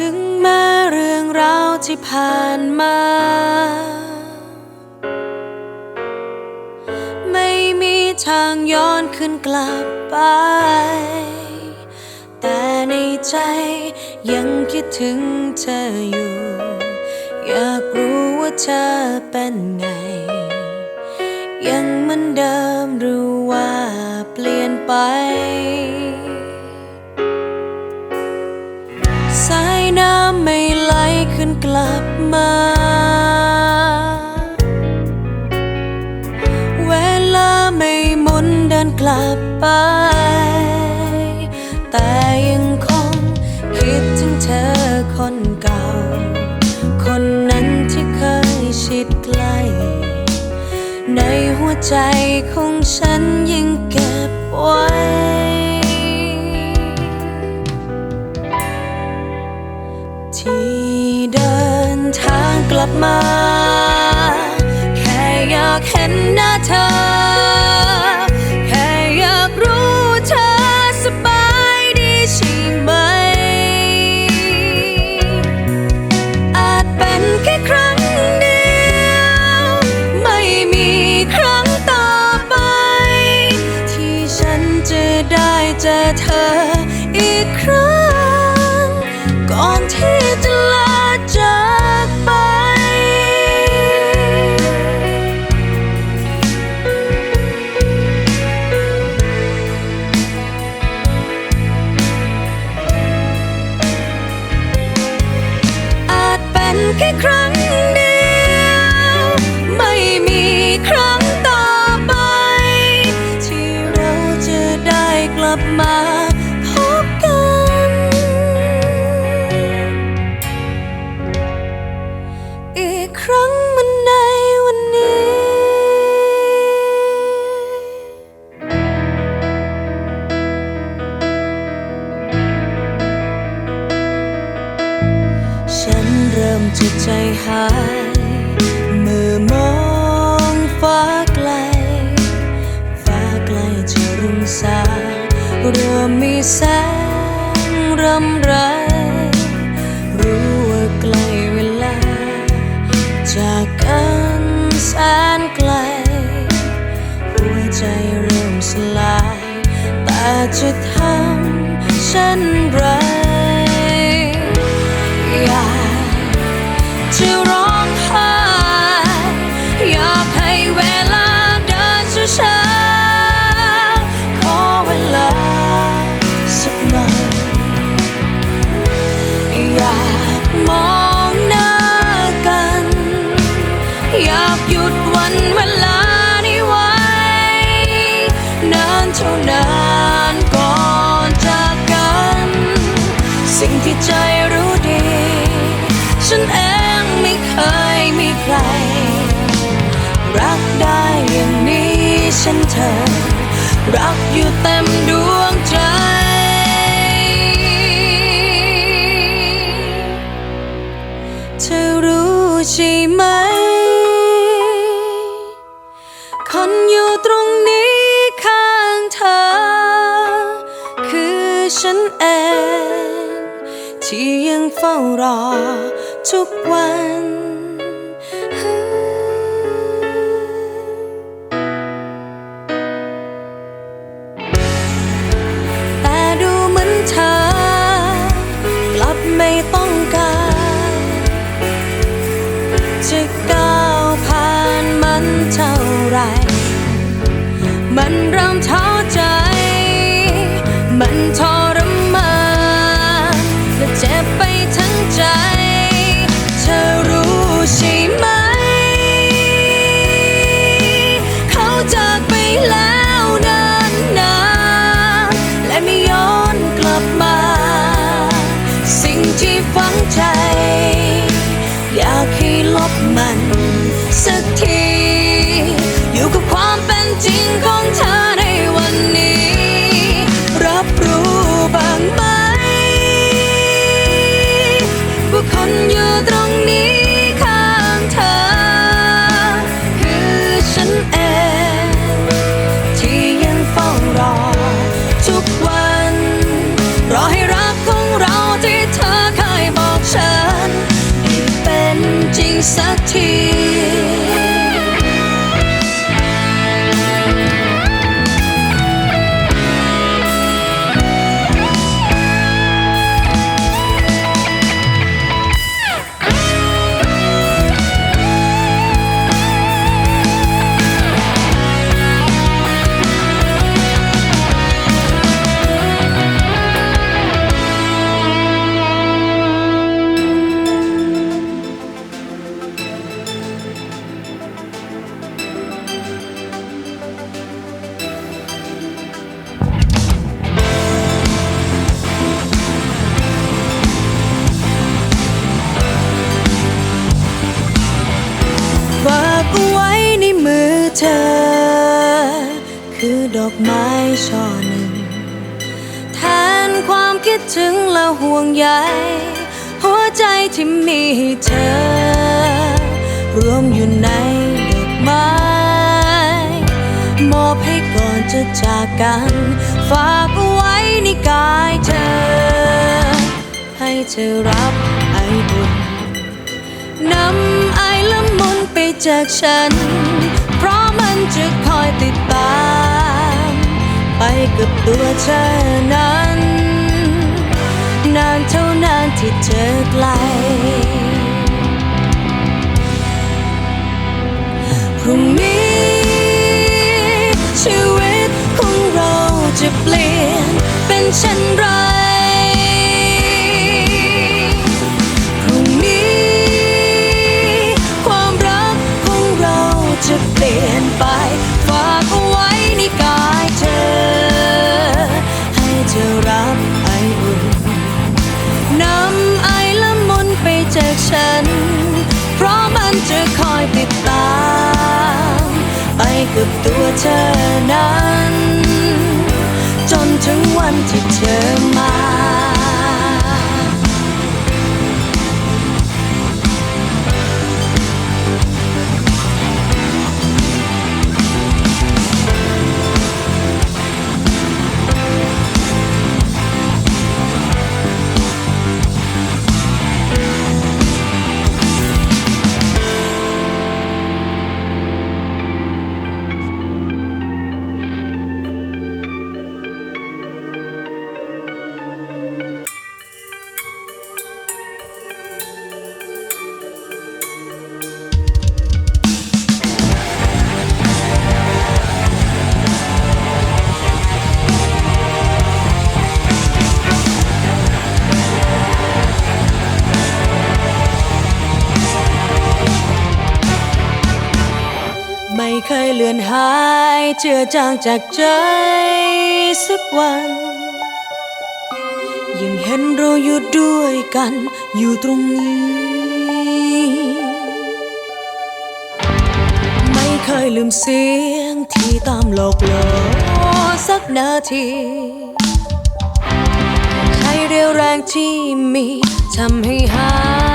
ถึงแม่เรื่องราวที่ผ่านมา ไม่มีทางย้อนคืนกลับไป แต่ในใจยังคิดถึงเธออยู่ อยากรู้ว่าเธอเป็นไง ยังเหมือนเดิมหรือว่าเปลี่ยนไป มา เวลาไม่หมุนเดินกลับไป แต่ยังคงคิดถึงเธอคนเก่า คนนั้นที่เคยชิดใกล้ ในหัวใจ ลับมา แค่อยากเห็นหน้าเธอ แค่อยากรู้เธอสบายดีใช่ไหม อาจเป็นแค่ครั้งเดียว ไม่มีครั้งต่อไป ที่ฉันจะได้เจอเธออีกครั้ง เริ่มมีแสงรำไร รู้ว่าใกล้เวลา จากกันแสนไกล หัวใจเริ่มสลาย แต่จะทำเช่นไร อยากจะร้อ ใจรู้ดี ฉันเองไม่เคยมีใคร รักได้อย่างนี้ฉันเธอ รักอยู่เต็มดวงใจเธอรู้ใช่ไหม คนอยู่ตรงนี้ข้างเธอ คือฉันเอง ที่ยังเฝ้ารอทุกวันแต่ดูเหมือนเธอกลับไม่ต้องการจะก้าวผ่านมันเท่าไรมันเริ่มท้อ เธอ คือดอกไม้ช่อหนึ่ง แทนความคิดถึงและห่วงใยหัวใจที่มีให้เธอ รวมอยู่ในดอกไม้มอบให้ก่อนจะจากกัน ฝากเอาไว้ในกายเธอ ให้เธอรับไอบุญนำไอละมุนไปจากฉัน เพราะ มันจะคอยติดตาม ไปกับตัวเธอนั้น นานเท่านานที่เธอไกลพรุ่งนี้ ชีวิตของเราจะเปลี่ยนเป็นเช่นไรพรุ่งนี้ความรักของเราจะเปลี่ยน เธอนั้น จนถึงวันที่เธอมา ลือนหายเจือจางจากใจสักวัน ยังเห็นเราอยู่ด้วยกันอยู่ตรงนี้ ไม่เคยลืมเสียงที่ตามหลอกหลอนสักนาทีใช้เรียวแรงที่มีทำให้หาย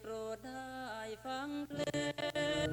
โปรดได้ฟังเพลง